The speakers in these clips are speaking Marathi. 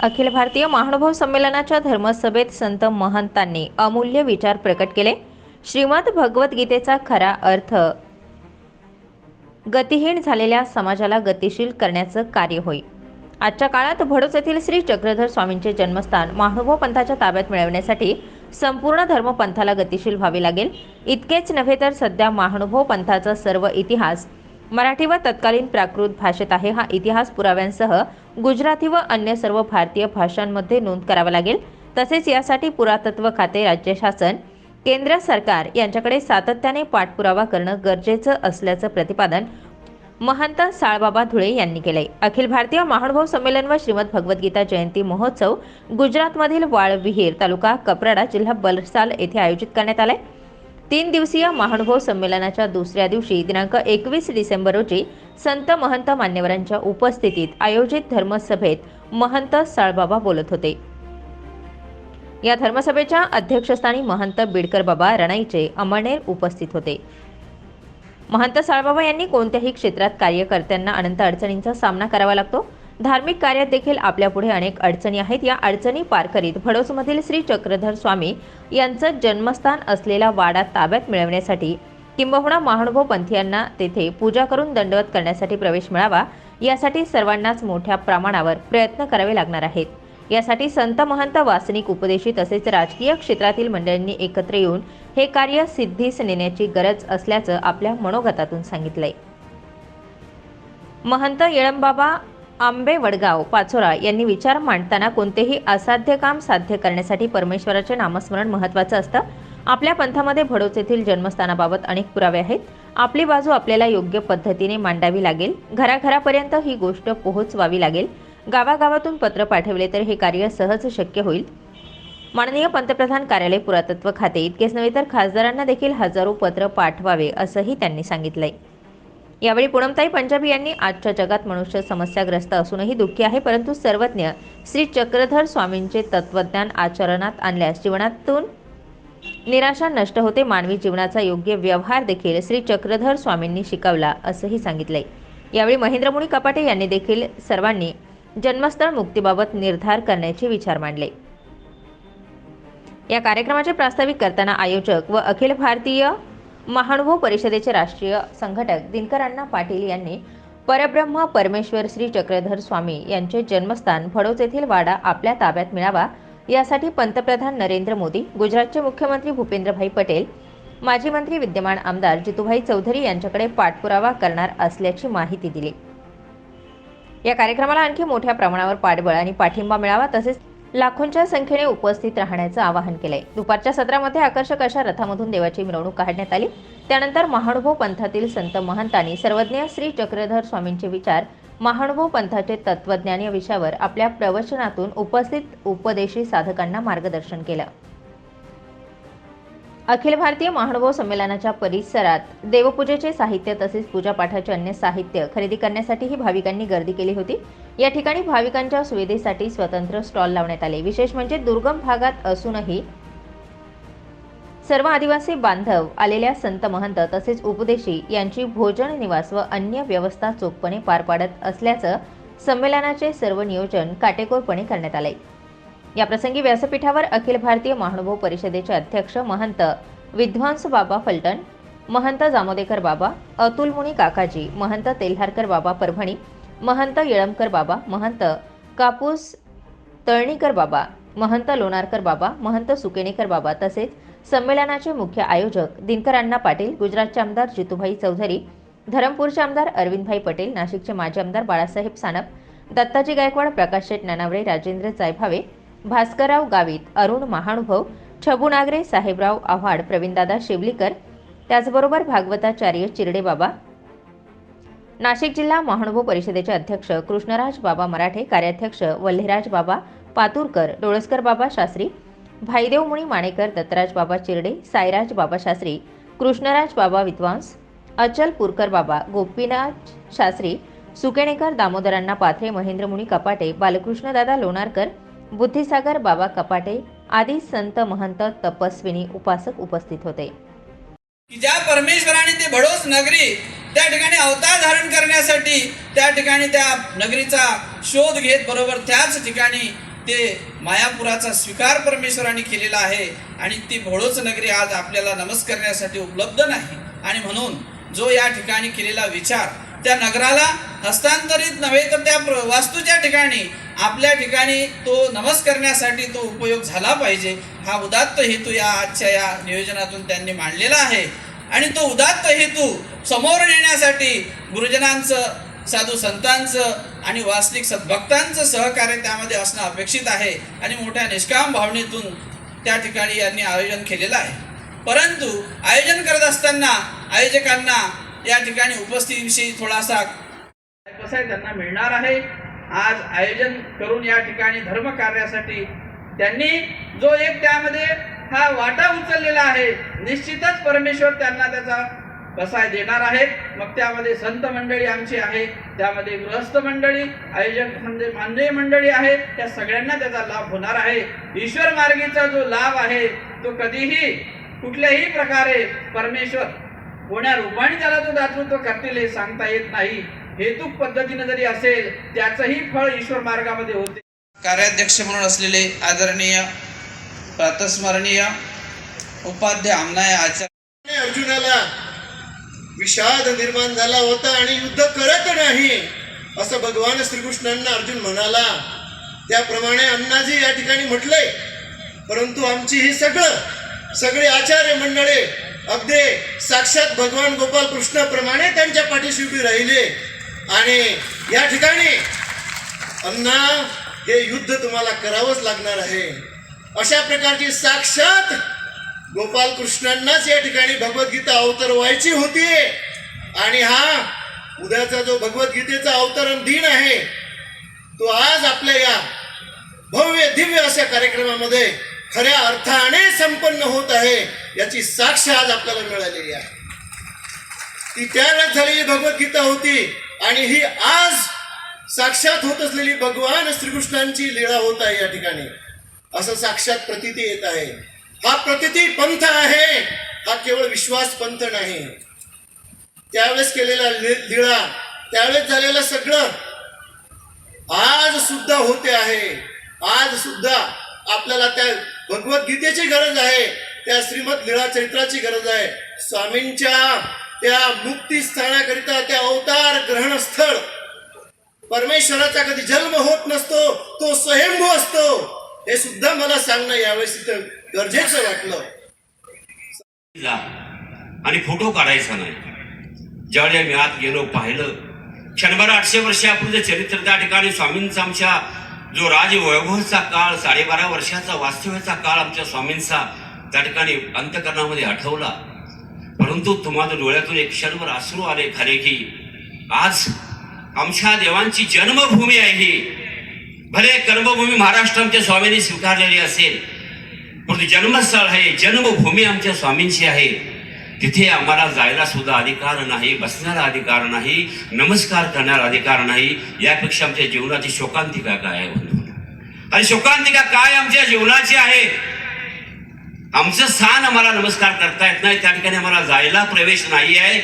अखिल भारतीय महानुभाव संमेलनाच्या धर्मसभेत संत महंतांनी अमूल्य विचार प्रकट केले. श्रीमद भगवद्गीतेचा खरा अर्थ गतिहीन झालेल्या समाजाला गतिशील करण्याचं कार्य होय. आजच्या काळात भडोस येथील श्री चक्रधर स्वामींचे जन्मस्थान महानुभाव पंथाच्या ताब्यात मिळवण्यासाठी संपूर्ण धर्मपंथाला गतिशील व्हावे लागेल. इतकेच नव्हे तर सध्या महानुभाव पंथाचा सर्व इतिहास मराठी व तत्कालीन प्राकृत भाषेत आहे. हा इतिहास पुराव्यांसह गुजराती व अन्य सर्व भारतीय भाषांमध्ये नोंद करावा लागेल. तसेच यासाठी पुरातत्व खाते राज्य शासन केंद्र सरकार यांच्याकडे सातत्याने पाठपुरावा करणं गरजेचं असल्याचं प्रतिपादन महंत साळबाबा धुळे यांनी केले अखिल भारतीय महानुभाव संमेलन व श्रीमद भगवद्गीता जयंती महोत्सव गुजरातमधील वाळविहीर तालुका कपराडा जिल्हा बलसाल येथे आयोजित करण्यात आलाय. तीन दिवसीय महानुभव संमेलनाच्या दुसऱ्या दिवशी दिनांक एकवीस डिसेंबर रोजी संत महंत मान्यवरांच्या उपस्थितीत आयोजित धर्मसभेत महंत साळबाबा बोलत होते. या धर्मसभेच्या अध्यक्षस्थानी महंत बिडकर बाबा रणाईचे अमळनेर उपस्थित होते. महंत साळबाबा यांनी कोणत्याही क्षेत्रात कार्यकर्त्यांना अनंत अडचणींचा सामना करावा लागतो धार्मिक कार्यात देखील आपल्यापुढे अनेक अडचणी आहेत. या अडचणी पार करीत भडोसमधील श्री चक्रधर स्वामी यांचं जन्मस्थान असलेला वाडा ताब्यात मिळवण्यासाठी किंबहुना महानुभव पंथीयांना तेथे पूजा करून दंडवत करण्यासाठी प्रवेश मिळावा यासाठी सर्वांनाच मोठ्या प्रमाणावर प्रयत्न करावे लागणार आहेत. यासाठी संत महंत वासनिक उपदेशी तसेच राजकीय क्षेत्रातील मंडळींनी एकत्र येऊन हे कार्य सिद्धीस नेण्याची गरज असल्याचं आपल्या मनोगतातून सांगितलंय. महंत येळंबाबा आंबे वडगाव पाचोरा यांनी विचार मांडताना कोणतेही असाध्य काम साध्य करण्यासाठी परमेश्वराचे नामस्मरण महत्त्वाचं असतं. आपल्या पंथामध्ये भडोच येथील जन्मस्थानाबाबत अनेक पुरावे आहेत. आपली बाजू आपल्याला योग्य पद्धतीने मांडावी लागेल. घराघरापर्यंत ही गोष्ट पोहोचवावी लागेल. गावागावातून पत्र पाठवले तर हे कार्य सहज शक्य होईल. माननीय पंतप्रधान कार्यालय पुरातत्व खाते. इतकेच नव्हे तर खासदारांना देखील हजारो पत्र पाठवावे असंही त्यांनी सांगितलंय. यावेळी पूनमताई पंजाबी यांनी आजच्या जगात मनुष्य समस्याग्रस्त असूनही दुःखी आहे परंतु सर्वज्ञ श्री चक्रधर स्वामींचे तत्वज्ञान आचरणात आणल्यास जीवनातून निराशा नष्ट होते मानवी जीवनाचा योग्य व्यवहार देखील श्री चक्रधर स्वामींनी शिकवला असंही सांगितले यावेळी महेंद्रमुनी कपाटे यांनी देखील सर्वांनी जन्मस्थळ मुक्तीबाबत निर्धार करण्याचे विचार मांडले. या कार्यक्रमाचे प्रास्ताविक करताना आयोजक व अखिल भारतीय महानुभव परिषदेचे राष्ट्रीय संघटक दिनकर अण्णा पाटील यांनी परब्रह्म परमेश्वर श्री चक्रधर स्वामी यांचे जन्मस्थान भडोच येथील वाडा आपल्या ताब्यात मिळावा यासाठी पंतप्रधान नरेंद्र मोदी गुजरातचे मुख्यमंत्री भूपेंद्रभाई पटेल माजी मंत्री विद्यमान आमदार जितूभाई चौधरी यांच्याकडे पाठपुरावा करणार असल्याची माहिती दिली. या कार्यक्रमाला आणखी मोठ्या प्रमाणावर पाठबळ आणि पाठिंबा मिळावा तसेच लाखोंच्या संख्येने उपस्थित राहण्याचं आवाहन केलंय. दुपारच्या सत्रामध्ये आकर्षक अशा रथामधून देवाची मिरवणूक काढण्यात आली. त्यानंतर महानुभव पंथातील संत महंतांनी सर्वज्ञ श्री चक्रधर स्वामींचे विचार महानुभव पंथाचे तत्वज्ञान या विषयावर आपल्या प्रवचनातून उपस्थित उपदेशी साधकांना मार्गदर्शन केलं. अखिल भारतीय महानुभव संमेलनाच्या परिसरात देवपूजेचे साहित्य तसेच पूजापाठाचे अन्य साहित्य खरेदी करण्यासाठीही भाविकांनी गर्दी केली होती. या ठिकाणी भाविकांच्या सुविधेसाठी स्वतंत्र स्टॉल लावण्यात आले. विशेष म्हणजे दुर्गम भागात असूनही सर्व आदिवासी बांधव आलेल्या संत महंत तसेच उपदेशी यांची भोजन निवास व अन्य व्यवस्था चोखपणे पार पाडत असल्याचं संमेलनाचे सर्व नियोजन काटेकोरपणे करण्यात आले. याप्रसंगी व्यासपीठावर अखिल भारतीय महानुभव परिषदेचे अध्यक्ष महंत विद्वांस बाबा फलटण महंत जामोदेकर बाबा अतुल मुनी काकाजी महंत तेल्हारकर बाबा परभणी महंत येळमकर बाबा महंत कापूस तळणीकर बाबा महंत लोणारकर बाबा महंत सुकेणेकर बाबा तसेच संमेलनाचे मुख्य आयोजक दिनकर अण्णा पाटील गुजरातचे आमदार जितूभाई चौधरी धरमपूरचे आमदार अरविंदभाई पटेल नाशिकचे माजी आमदार बाळासाहेब सानप दत्ताजी गायकवाड प्रकाश शेठ नानावडे राजेंद्र जायभावे भास्करराव गावित अरुण महानुभव छबू नागरे साहेबराव आव्हाड प्रवीणदादा शिवलीकर त्याचबरोबर भागवताचार्य चिरडेबाबा नाशिक जिल्हा महानुभव परिषदेचे अध्यक्ष कृष्णराज बाबा मराठे कार्याध्यक्ष वल्हेराज बाबा पातुरकर डोळसकर बाबा शास्त्री भाईदेव मुणी माणेकर दत्तराज बाबा चिरडे साईराज बाबा शास्त्री कृष्णराज बाबा विद्वांस अचल पुरकर बाबा गोपीनाथ शास्त्री सुकेणेकर दामोदरांना पाथरे महेंद्र मुनी कपाटे बालकृष्णदादा लोणारकर बुद्धिसागर बाबा कपाटे आदी संत महंत तपस्विनी उपासक उपस्थित होते. की ज्या परमेश्वराने ते भडोस नगरी त्या ठिकाणी अवतार धारण करण्यासाठी त्या ठिकाणी त्या नगरीचा शोध घेत बरोबर त्याच ठिकाणी ते मायापुराचा स्वीकार परमेश्वराने केलेला आहे आणि ती भोळोच नगरी आज आपल्याला नमस्कारण्यासाठी उपलब्ध नाही. आणि म्हणून जो या ठिकाणी केलेला विचार त्या नगराला हस्तांतरित नव्हे तर त्या प्र- वास्तूच्या ठिकाणी आपल्या ठिकाणी तो नमस करण्यासाठी तो उपयोग झाला पाहिजे. हा उदात्त हेतू या आजच्या या नियोजनातून त्यांनी मांडलेला आहे. आणि तो उदात्त हेतू समोर नेण्यासाठी गुरुजनांचं साधू संतांचं आणि वास्तविक सद्भक्तांचं सहकार्य त्यामध्ये असणं अपेक्षित आहे. आणि मोठ्या निष्काम भावनेतून त्या ठिकाणी यांनी आयोजन केलेलं आहे. परंतु आयोजन करत असताना आयोजकांना या ठिकाणी उपस्थितीविषयी थोडासा कसं आहे त्यांना मिळणार आहे. आज आयोजन करून या ठिकाणी धर्म कार्यासाठी त्यांनी जो एक त्यामध्ये हा वाटा उचललेला आहे निश्चितच परमेश्वर त्यांना त्याचा कसाय देणार आहेत मग त्यामध्ये संत मंडळी आमची आहे त्यामध्ये गृहस्थ मंडळी आयोजक म्हणजे मान्य मंडळी आहे त्या सगळ्यांना त्याचा लाभ होणार आहे. ईश्वर मार्गीचा जो लाभ आहे तो कधीही कुठल्याही प्रकारे परमेश्वर कोण्या रूपाने त्याला तो दातृत्व करतील हे सांगता येत नाही. हेतुक पद्धतीने जरी असेल त्याचंही फळ ईश्वर मार्गामध्ये होते. कार्याध्यक्ष म्हणून असलेले आदरणीय प्रातस्मरणीय उपाध्याय आमनाय आचार्य अर्जुनाला विषाद निर्माण झाला होता आणि युद्ध करत नाही असं भगवान श्रीकृष्णांना अर्जुन म्हणाला. त्याप्रमाणे अण्णाजी या ठिकाणी म्हटलंय परंतु आमची ही सगळं सगळे आचार्य मंडळे अगदी साक्षात भगवान गोपाल कृष्णाप्रमाणे त्यांच्या पाठीशी उभी राहिले. आणि या ठिकाणी अण्णा हे युद्ध तुम्हाला करावंच लागणार आहे. अशा प्रकारची साक्षात गोपाल कृष्णांनाच या ठिकाणी भगवद्गीता अवतर व्हायची होती. आणि हा उद्याचा जो भगवद्गीतेचा अवतरण दिन आहे तो आज आपल्या या भव्य दिव्य अशा कार्यक्रमामध्ये खऱ्या अर्थाने संपन्न होत आहे याची साक्ष आज आपल्याला मिळालेली आहे. ती त्यावेळेस झालेली भगवद्गीता होती आणि ही आज साक्षात होत असलेली भगवान श्रीकृष्णांची लीळा होत आहे या ठिकाणी. असं साक्षात प्रतीती येत आहे. हा प्रतिती पंथ आहे हा केवळ विश्वास पंथ नाही. त्यावेळेस केलेला लीळा त्यावेळेस झालेलं सगळं आज सुद्धा होते आहे. आज सुद्धा आपल्याला त्या भगवद्गीतेची गरज आहे त्या श्रीमद लीळा चरित्राची गरज आहे. स्वामींच्या त्या मुक्ती स्थानाकरिता त्या अवतार ग्रहण स्थळ परमेश्वराचा कधी जन्म होत नसतो तो स्वयंभू असतो. हे सुद्धा मला सांगणं यावेळेस तिथं गरजेचं वाटलं. आणि फोटो काढायचा नाही. ज्यावेळी आम्ही आत गेलो पाहिलं. क्षणभर आठशे वर्षापूर्वीचं चरित्र त्या ठिकाणी स्वामींचा आमच्या जो राजवैभवचा काळ साडेबारा वर्षाचा वास्तव्याचा काळ आमच्या स्वामींचा त्या ठिकाणी अंतकरणामध्ये आठवला. परंतु तुम्हाला डोळ्यातून एक क्षणभर आसरू आले खरे की आज आमच्या देवांची जन्मभूमी आहे ही. भले कर्मभूमी महाराष्ट्र आमच्या स्वामींनी स्वीकारलेली असेल परंतु जन्मस्थळ आहे जन्मभूमी आमच्या स्वामींची आहे. तिथे आम्हाला जायला सुद्धा अधिकार नाही बसण्याला अधिकार नाही नमस्कार करण्याला अधिकार नाही यापेक्षा आमच्या जीवनाची शोकांतिका काय आहे? बंधू आणि शोकांतिका काय आमच्या जीवनाची आहे? आमचं स्थान आम्हाला नमस्कार करता येत नाही त्या ठिकाणी आम्हाला जायला प्रवेश नाही आहे.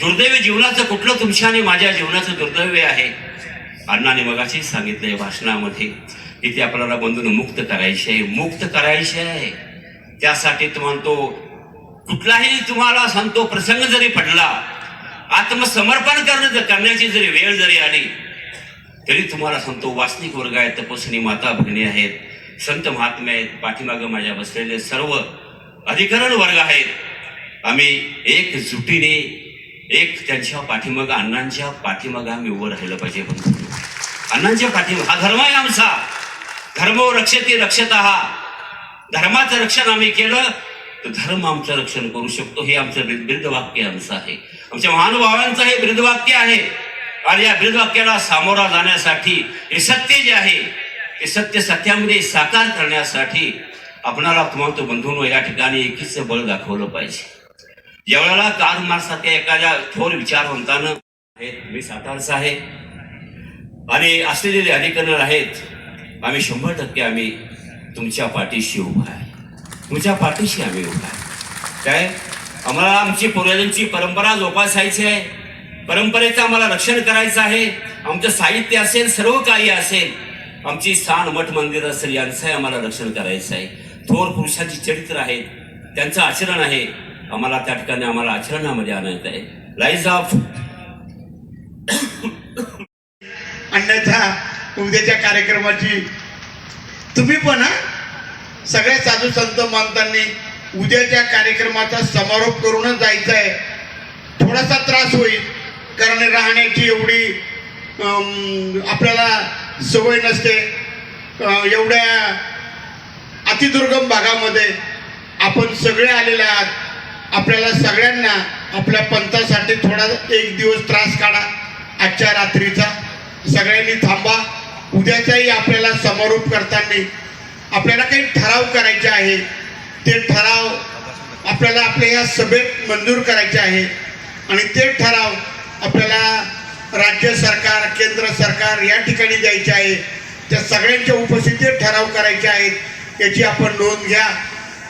दुर्दैवी जीवनाचं कुठलं तुमच्या आणि माझ्या जीवनाचं दुर्दैव आहे? अण्णाने मगाशी सांगितलंय भाषणामध्ये इथे आपल्याला बंधून मुक्त करायचे आहे मुक्त करायचे आहे त्यासाठी तो म्हणतो कुठलाही तुम्हाला सांगतो प्रसंग जरी पडला आत्मसमर्पण करणं करण्याची जरी वेळ जरी आली तरी तुम्हाला सांगतो वासनिक वर्ग आहेत तपस्विनी माता भगिनी आहेत संत महात्मे आहेत पाठीमागं माझ्या बसलेले सर्व अधिकरण वर्ग आहेत. आम्ही एक जुटीने एक त्यांच्या पाठीमागं अण्णांच्या पाठीमागं आम्ही उभं राहिलं पाहिजे अण्णांच्या पाठीमाग हा धर्म आहे आमचा. धर्मो रक्षते रक्षता. हा धर्माचं रक्षण आम्ही केलं तर धर्म आमचं रक्षण करू शकतो हे आमचं ब्रिदवाक्य आमचं आहे. आमच्या महानुभावांचं हे ब्रिदवाक्य आहे. आणि या ब्रिदवाक्याला सामोरा जाण्यासाठी हे सत्य जे आहे ते सत्य सत्यामध्ये साकार करण्यासाठी आपणाला तुम्हाला तो बंधून या ठिकाणी एकीच बळ दाखवलं पाहिजे. ज्यावेळेला कार मार्सारख्या एखाद्या थोर विचारवंतानं मी सातारचा आहे. आणि असलेले अधिकरण आहेत आम्ही शंभर टक्के आम्ही तुमच्या पाठीशी उभा आहे. तुमच्या पाठीशी आम्ही उभा आहे. काय? आम्हाला आमची पूर्वजांची परंपरा जोपासायची आहे. परंपरेचं आम्हाला रक्षण करायचं आहे. आमचं साहित्य असेल सर्व काही असेल. आमची स्थान मठ मंदिर असेल यांचंही आम्हाला रक्षण करायचं आहे. थोर पुरुषांची चरित्र आहेत. त्यांचं आचरण आहे. आम्हाला त्या ठिकाणी आम्हाला आचरणामध्ये आणायचं आहे. लाईज ऑफ अन्यथा उद्याच्या कार्यक्रमाची तुम्ही पण हा? सगळ्या साधू संत मानतांनी उद्याच्या कार्यक्रमाचा समारोप करूनच जायचं आहे थोडासा त्रास होईल कारण राहण्याची एवढी आपल्याला सवय नसते. एवढ्या अतिदुर्गम भागामध्ये आपण सगळे आलेले आहात. आपल्याला सगळ्यांना आपल्या पंथासाठी थोडा एक दिवस त्रास काढा. आजच्या रात्रीचा. सगळ्यांनी थांबा. उद्याचाही आपल्याला समारोप करताना आपल्याला काही ठराव करायचे आहे. ते ठराव आपल्याला आपल्या या सभेत मंजूर करायचे आहे. आणि ते ठराव आपल्याला राज्य सरकार केंद्र सरकार या ठिकाणी द्यायचे आहे. त्या सगळ्यांच्या उपस्थितीत ठराव करायचे आहेत. याची आपण नोंद घ्या.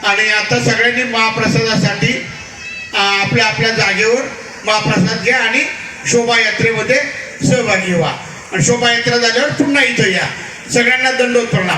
आणि आता सगळ्यांनी महाप्रसादासाठी आपल्या आपल्या जागेवर महाप्रसाद घ्या आणि शोभायात्रेमध्ये सहभागी व्हा. आणि शोभायात्रा झाल्यावर पुन्हा इथं या. सगळ्यांना दंडोत प्रणाम